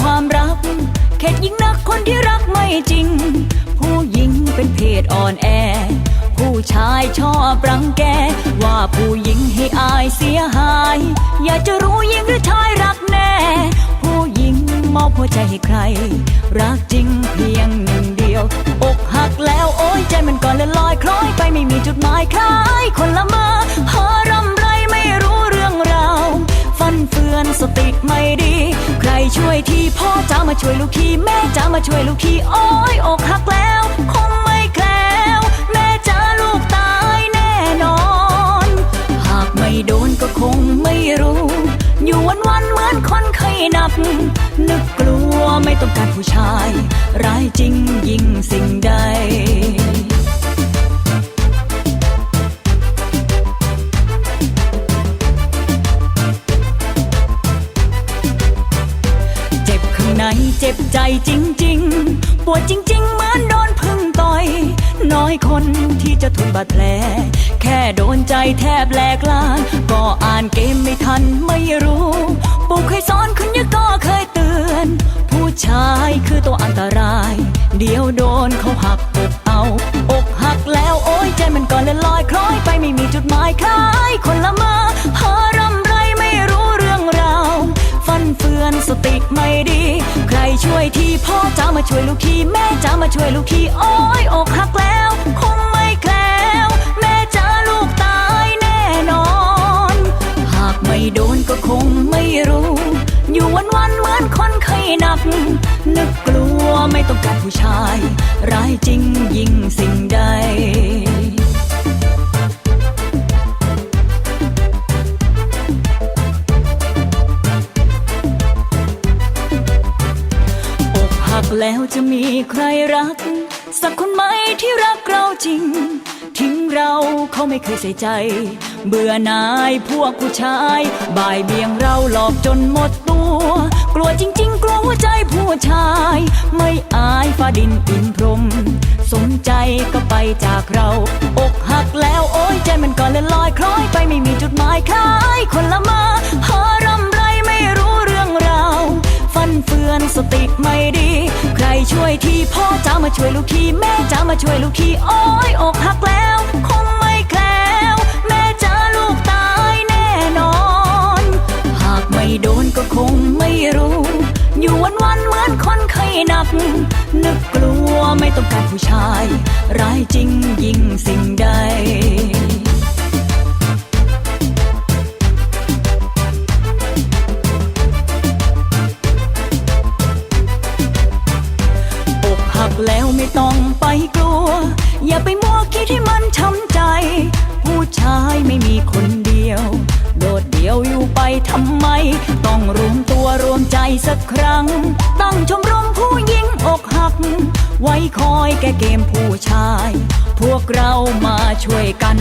ความรัก เข็ดยิงนักคนที่รักไม่จริง ผู้หญิงเป็นเพศอ่อนแอ ผู้ชายชอบรังแก ว่าผู้หญิงให้อายเสียหาย อยากจะรู้หญิงหรือชายรักแน่ ผู้หญิงมอบหัวใจให้ใคร รักจริงเพียงหนึ่งเดียว อกหักแล้วโอ้ยใจมันก่อนลื่อนลอยคล้อยไปไม่มีจุดหมายคล้ายคนละเมอหารำไรไม่รู้เรื่องราวฟันเฟือนสติไม่ดี ใครช่วย พ่อจ้ามาช่วยลูกทีแม่จ้ามาช่วยลูกทีโอ้ยอกหักแล้ว คงไม่แคล้วแม่จ้าลูกตายแน่นอน หากไม่โดนก็คงไม่รู้ อยู่วันวันเหมือนคนไข้นับ นึกกลัวไม่ต้องการผู้ชาย ใจจริง ๆ ปวดจริง ๆ เหมือนโดนพึ่งต่อย น้อยคนที่จะทนบาดแผล แค่โดนใจแทบแหลกลาน ก็อ่านเกมไม่ทันไม่รู้ปู่เคยสอนคุณยะก็เคยเตือน ผู้ชายคือตัวอันตราย เดี๋ยวโดนเขาหักอกเอาอกหักแล้วโอ้ยใจมันก่อนเลื่อนลอยคล้อยไปไม่มีจุดหมายคล้ายคนละเมอหารำ สติไม่ดี ใครช่วยทีพ่อจ้ามาช่วยลูกทีแม่จ้ามาช่วยลูกทีโอ้ยอกหักแล้ว คงไม่แคล้วแม่จ้าลูกตายแน่นอน หากไม่โดนก็คงไม่รู้ อยู่วันวันเหมือนคนไข้หนัก นึกกลัวไม่ต้องการผู้ชาย ร้ายจริงยิ่งสิ่งใด แล้วจะมีใครรัก สักคนไหมที่รักเราจริง ทิ้งเราเขาไม่เคยใส่ใจ เบื่อหน่ายพวกผู้ชาย บ่ายเบี่ยงเราหลอกจนหมดตัว กลัวจริง ๆ กลัวหัวใจผู้ชาย ไม่อายฟ้าดินอินพรม สนใจก็ไปจากเรา อกหักแล้วโอ้ยใจมั ช่วยทีพ่อจ้ามาช่วยลูกทีแม่จ้ามาช่วยลูกทีโอ้ยอกหักแล้ว คงไม่แคล้วแม่จ้าลูกตายแน่นอน หากไม่โดนก็คงไม่รู้ อยู่วันวันเหมือนคนไข้หนัก นึกกลัวไม่ต้องการผู้ชาย ร้ายจริงยิ่งสิ่งใด ไม่ต้องไปกลัว อย่าไปมัวคิดให้มันช้ำใจ ผู้ชายไม่มีคนเดียว โดดเดี่ยวอยู่ไปทำไม ต้องรวมตัวรวมใจสักครั้ง ตั้งชมรมผู้หญิงอกหัก ไว้คอยแก้เกมผู้ชาย พวกเรามาช่วยกัน